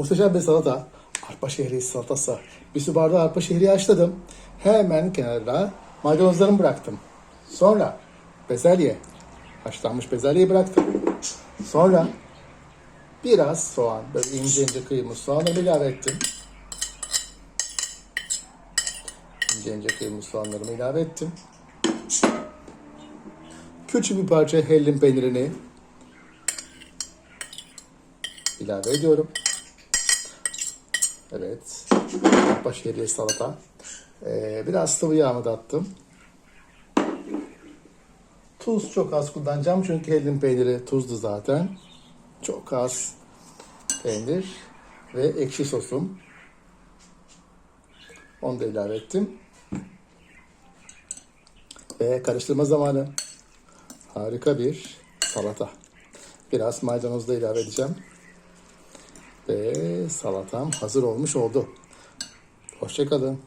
Muhteşem bir salata. Arpa şehriye salatası. Bir su bardağı arpa şehriye haşladım. Hemen kenara maydanozlarımı bıraktım. Sonra bezelye. Haşlanmış bezelyeyi bıraktım. Sonra biraz soğan. Böyle ince ince kıyılmış soğanları ilave ettim. İnce ince kıyılmış soğanlarımı ilave ettim. Küçük bir parça hellim peynirini ilave ediyorum. Evet. Başheriye salata. Ee, biraz sıvı yağımı da attım. Tuz çok az kullanacağım çünkü hellim peyniri tuzlu zaten. Çok az peynir ve ekşi sosum. Onu da ilave ettim. Ve karıştırma zamanı. Harika bir salata. Biraz maydanoz da ilave edeceğim. Ve salatam hazır olmuş oldu. Hoşçakalın.